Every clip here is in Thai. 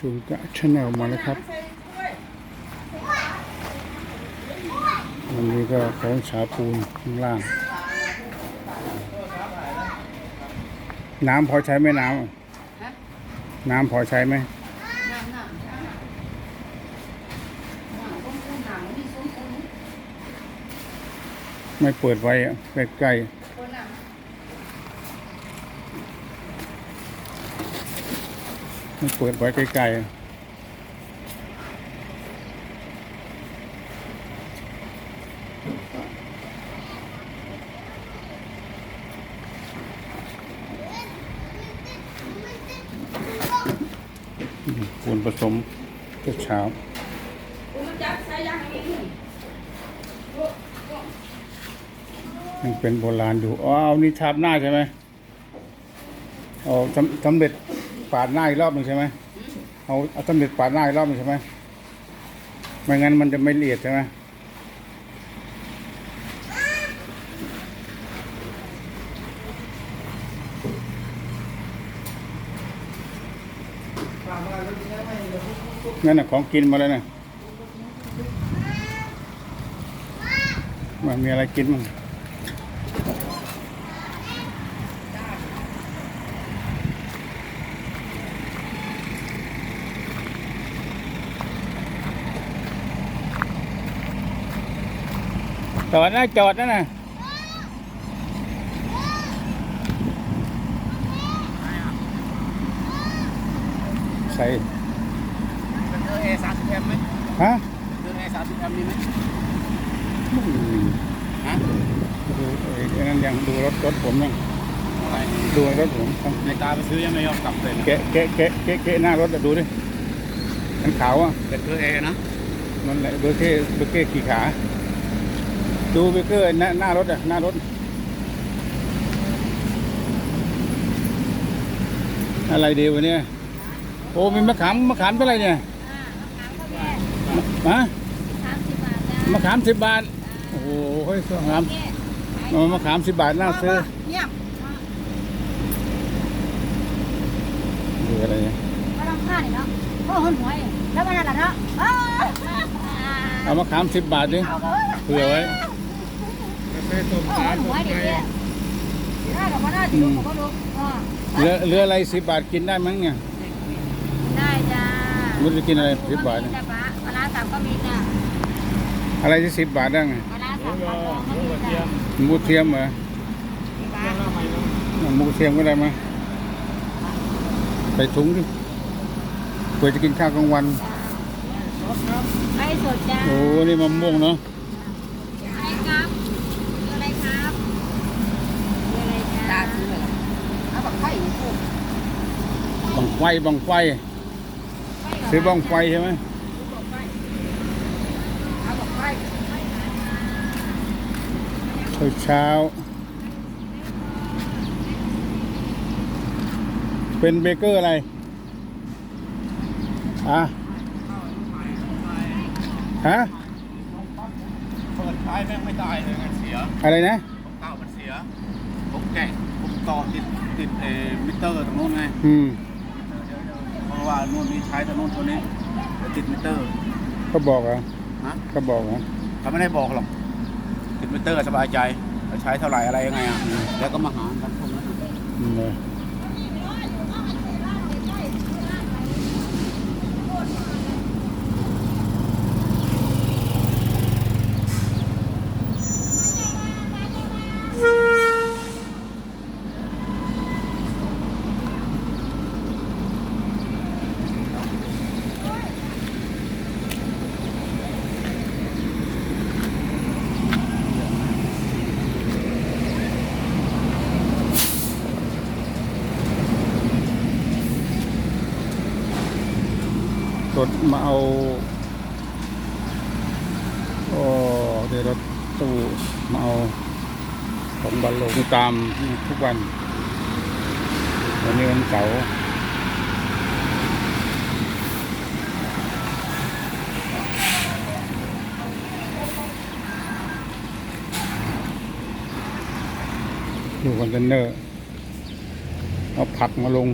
จูนกะชาแนลมาแล้วครับ วันนี้ก็ของฉาปูนข้างล่าง น้ำพอใช้ไหมน้ำอะน้ำพอใช้ไหมน้ำน้ำน้ำน้ำต้มกุ้งหนังที่ซุ้มกุ้งไม่เปิดไว้อะใกล้คนน้ำ ๆไม่เปิดไว้ใกลๆอะอืมปูนผสมก็เช้ามันจับใส่ยังไงนี่ยังเป็นโบราณอยู่ อ๋อ เอานี่ทาบหน้าใช่ไหมเอาสำสำเร็จ ปาดหน้าอีกรอบหนึ่งใช่ไหมเอาเอาสำเร็จปาดหน้าอีกรอบหนึ่งใช่ไหมไม่งั้นมันจะไม่ละเอียดใช่ไหมนั่นน่ะของกินมาแล้วนะมันมีอะไรกินมั้ง จอดนะจอดนะนะใส่เป็นเอเอสามสิบเอ็มไหมฮะเป็นเอสามสิบเอ็มมีไหมอืมฮะดูไอ้นั่นยังดูรถรถผมยังอะไรดูรถผมในตาไปซื้อยังไม่ยอมกลับเลยนะแกะแกะแกะแกะแกะหน้ารถอะดูดิมันขาวอะเป็นเอเอนะมันแหละเบอร์เก้เบอร์เก้ขี่ขา ดูเบอร์เกอร์หน้าหน้ารถอะหน้ารถ อะไรดีวะเนี่ย โอ้มีมะขามมะขามเท่าไหร่เนี่ยอ่ามะขามก็แม่ฮะสามสิบบาทจ้ามะขามสิบบาท โอ้โหเฮ้ยมะขามเอามะขามสิบบาทน่าซื้อเงียบดูอะไรเนี่ยก็ต้องฆ่านี่เนาะโอ้หนหวยแล้วมันอะไรเนาะเออเอามะขามสิบบาทดิเอาก็เผื่อไว้ โอ้หนหวดิเนี่ยได้กับว่าได้ที่ลูกก็ลูกอ๋อเหลือเหลืออะไรสิบบาทกินได้มั้งเนี่ย ได้จ้ามันจะกินอะไรสิบบาทเนี่ยปลาปลาสามก็มีจ้าอะไรที่สิบบาทได้ไงปลาสามก็มีจ้าหมูเทียมเหรอหมูเทียมก็ได้ไหมยใส่ถุงดิเพื่อจะกินข้าวกลางวันไอ้สดจ้าโอ้นี่มะม่วงเนาะ อะไรครับอะไรครับอะไรจ้าตาซื้อเลยเอาแบบ ไข่พูดบังไฟบังไฟซื้อบังไฟใช่ไหมเอาแบบไข่เช้าเช้า เป็นเบเกอร์อะไร อะ ฮะเปิดท้ายแม่งไม่ได้เลยไงเสีย อะไรนะผมเก่ามันเสียผมแกะผมต่อติด ติดเอมิเตอร์ตรงนู้นไงอืมเพราะว่านู่นนี่ใช้ตรงนู้นตัวนี้แต่ติดมิเตอร์ก็บอกเหรอฮะก็บอกเหรอเขาไม่ได้บอกหรอกติดมิเตอร์สบายใจจะใช้เท่าไหร่อะไรยังไงอะแล้วก็มาหารกันพวกนั้นอืมเลย รถมาเอาโอ้เดี๋ยวรถตู้มาเอาของบอลลงตามทุกวัน วันนี้วันเสาร์ดูคอนเทนเนอร์เอาผักมาลง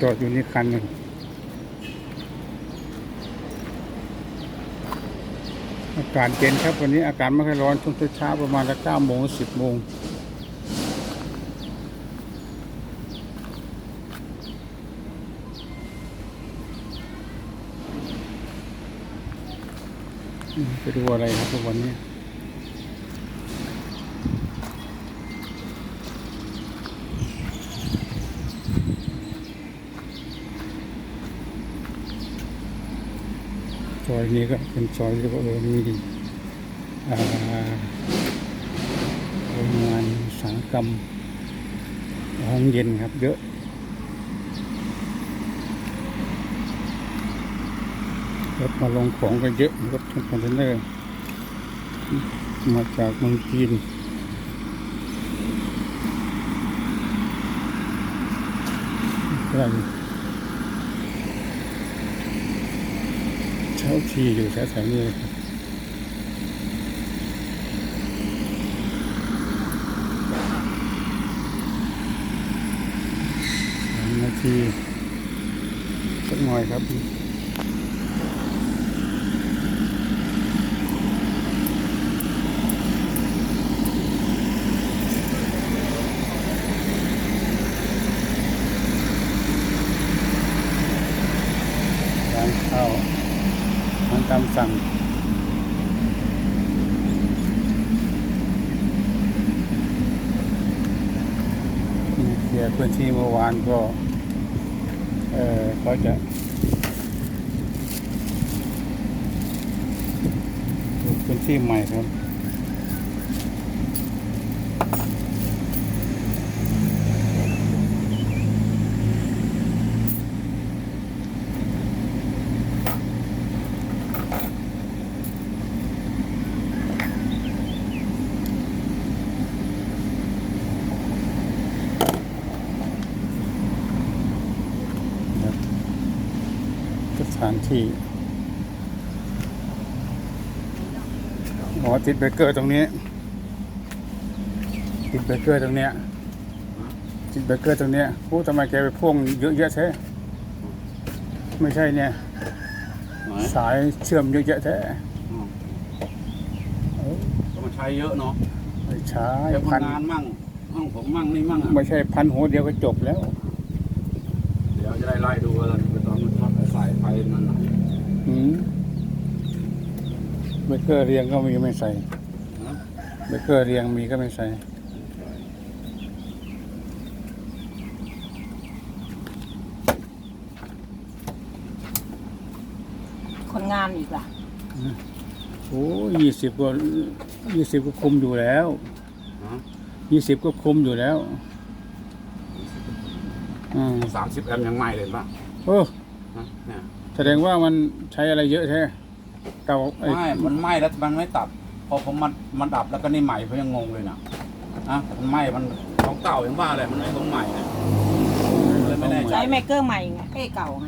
จอดอยู่นี่คันหนึ่งอากาศเย็นครับวันนี้อากาศไม่ค่อยร้อนช่วงเช้าประมาณเก้าโมงสิบโมงไปดูอะไรครับวันนี้ นี้ก็เป็นซอยที่ว่าเออมีดีโรงงานสาหกรรมห้องเย็นครับเยอะรถมาลงของกันเยอะรถคอนเทนเนอร์มาจากเมืองจีนอะไเช่าที่อยู่แถวๆนี้เลยครับนาทีสักหน่อยครับ ร้านข้าวร้านตามสั่งนี่เคลียร์พื้นที่เมื่อวานก็เออเขาจะพื้นที่ใหม่ครับส ถานที่อ๋อติดเบรกเกอร์ตรงนี้ ติดเบรกเกอร์ตรงเนี้ยติดเบรกเกอร์ตรงเนี้ยโอ้ทำไมแกไปพ่วงเยอะแยะแท้ไม่ใช่เนี่ยไหนสายเชื่อมเยอะแยะแท้อ๋อเอ้าก็มาใช้เยอะเนาะไม่ใช่ใช้พพัลันงงานมั่งห้องผมมั่งนี่มั่งอะไม่ใช่พันหัวเดียวก็จบแล้ว เดี๋ยวจะได้ไล่ดูว่าตอนมันช็อตสายไฟมันไหน อืม เบรกเกอร์เรียงก็มีไม่ใส่นะเบรกเกอร์เรียงมีก็ไม่ใส่คนงานอีกล่ะโอ้ยี่สิบก็ยี่สิบก็คุมอยู่แล้วฮะยี่สิบก็คุมอยู่แล้วอืมสามสิบแอมป์ยังไหม้เลยป่ะโอ้ฮะเนี่ย แสดงว่ามันใช้อะไรเยอะแท้เก่าไอ้ไม่มันไหม้แล้วมันไม่ตัดพอผมมันมันดับแล้วก็นี่ใหม่เขายังงงเลยนะนะมันไหม้มันของเก่าอย่างว่าเลยมันไม่ของใหม่นะเลยไม่แน่ใจใช้เมกเกอร์ใหม่ไงเอ้ยเก่าไง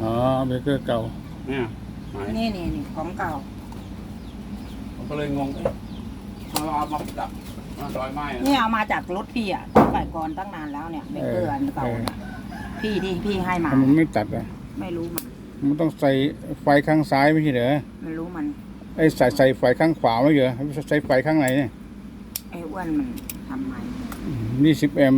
อ๋อเบรกเกอร์เก่าเนี่ยไหมนี่นี่นี่ของเก่า ผมก็เลยงงเอ๊ะเอาเอามาดับมาลอยไหม้อะนี่เอามาจากรถพี่อะตั้งแต่ก่อนตั้งนานแล้วเนี่ยเมกเกอร์อันเก่าเนี่ยพี่ที่พี่ให้มาทำไมมันไม่ตัดอะไม่รู้มัน มันต้องใส่ไฟข้างซ้ายไม่ใช่เหรอไม่รู้มันไอ้ใส่ใส่ไฟข้างขวาไม่เหรอใส่ไฟข้างไหนเนี่ยไอ้อ้วนมันทำไมนี่สิบแอม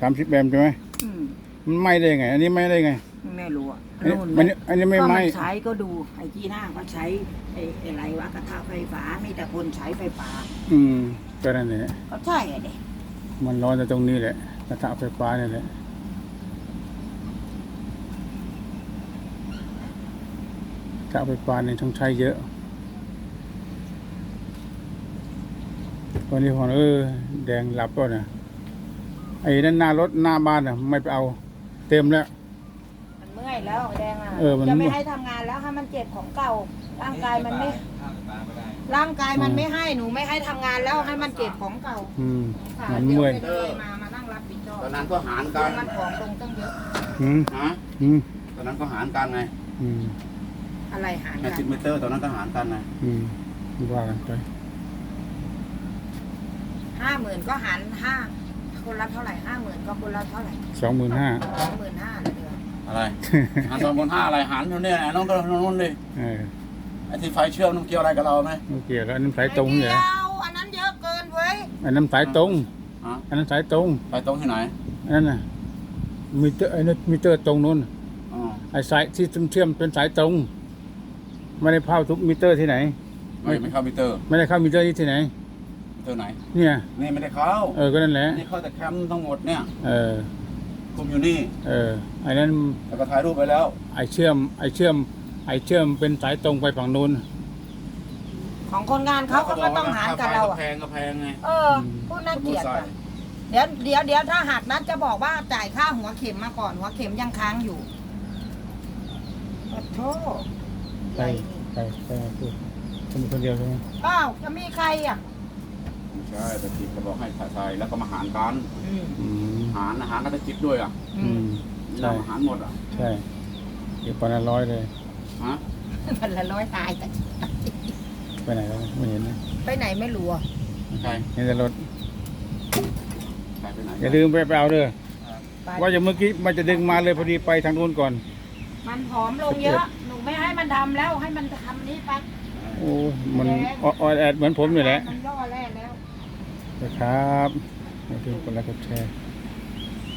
สามสิบแอมใช่ไหมอืมมันไหม้ได้ไง อันนี้ไหม้ได้ไง ไม่รู้อะอันนี้นู่นอันนี้อันนี้ไม่ก็ไหม้มันใช้ก็ดูไอ้จีน่าก็ใช้ไอ้ไอ้ไรวะกระทะไฟฟ้ามีแต่คนใช้ไฟฟ้า อืมก็นั่นแหละก็ใช่อะเด็มันร้อนแต่ตรงนี้แหละกระทะไฟฟ้านี่แหละ กระทะไฟฟ้าเนี่ยต้องใช้เยอะวันนี้พอเออแดงหลับก็นะไอ้นั่นหน้ารถหน้าบ้านอะ ไม่ไปเอา เต็มแล้ว มันเมื่อยแล้วแดงอะเออมัน จะไม่ให้ทำงานแล้วให้มันเจ็บของเก่า ร่างกายมันไม่ร่างกายมันไม่ให้หนูไม่ให้ทำงานแล้วให้มันเจ็บของเก่าอืม ค่ะมันเมื่อย ดี๋วไปเลยมามานั่งรับผิดชอบตอนนั้นก็หารกันมันของลงตั้งเยอะ อืม ฮะอืมตอนนั้นก็หารกันไง อืม อะไรหารแค่กัสินบมิเตอร์ตอนนั้นก็หารกันไงอืมว่ากันไปห้าหมื่นก็หารห้าคนละเท่าไหร่ห้าหมื่นก็คนละเท่าไหร่สองหมื่นห้าสองหมื่นห้าเลยเดือนอะไรหันสองบนห้าอะไรหันอยู่เนี่ยไอ้น้องก็ตรงนู้นดิเออไอ้ที่ไฟเชื่อมมันเกี่ยวอะไรกับเราไหมไม่เกี่ยวแล้วอันนั้นสายตรงไม่เนี่ยเดียวอันนั้นเยอะเกินเว้ยอันนั้นสายตรง ฮะอันนั้นสายตรง ไปตรงที่ไหนอันนั้นน่ะมิเตอร์ไอ้นั่นมิเตอร์ตรงนู้นอ๋อไอ้สายที่เชื่อมเป็นสายตรง ไม่ได้เข้าทุกมิเตอร์ที่ไหน ไม่ไม่เข้ามิเตอร์ ไม่ได้เข้ามิเตอร์ที่ไหนมิเตอร์ไหน เนี่ยนี่ไม่ได้เข้าเออก็นั่นแหละนี่เข้าแต่แคมป์ทั้งหมดเนี่ย เออคุมอยู่นี่ เออไอ้นั้นแล้วก็ถ่ายรูปไปแล้ว ไอ้เชื่อม ไอ้เชื่อม ไอ้เชื่อมเป็นสายตรงไปฝั่งนู้นของคนงานเขาเขาก็ต้องหารกับเราค่อะไฟแพงก็แพงไง เออพูดน่าเกลียดใส่อะเดี๋ยวเดี๋ยวเดี๋ยวถ้าหักนัดจะบอกว่าจ่ายค่าหัวเข็มมาก่อนหัวเข็มยังค้างอยู่ขอโทษ ใช่ใช่ใช่พูดคนคนเดียวใช่ไหมอ้าวจะมีใครอะไม่ใช่แต่จิตก็บอกให้ใส่แล้วก็มาหารกันอืมอืมหารอาหารก็จะจิตด้วยอะอือืมมใช่เราหารหมดอะใช่เก็บปอนละร้อยเลย ฮะพันละร้อยตายแต่ไปไหนแล้วไม่เห็นนะไปไหนไม่รู้อะใช่เห็นแต่รถใช่ไปไหนอย่าลืมไปไปเอาเด้อไปว่าจะเมื่อกี้มันจะดึงมาเลยพอดีไปทางนู้นก่อน มันผอมลงเยอะหนู ไม่ให้มันทำแล้วให้มันทำนี้ไปโอ้มันอออแอดเหมือนผมนี่แหละมันย่อแร่แล้วนะครับอย่าลืมกดไลค์กดแชร์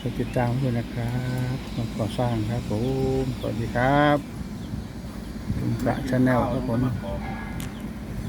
กดติดตามด้วยนะครับมาก่อสร้างครับผมสวัสดีครับคุณพระชาแนลครับผมของ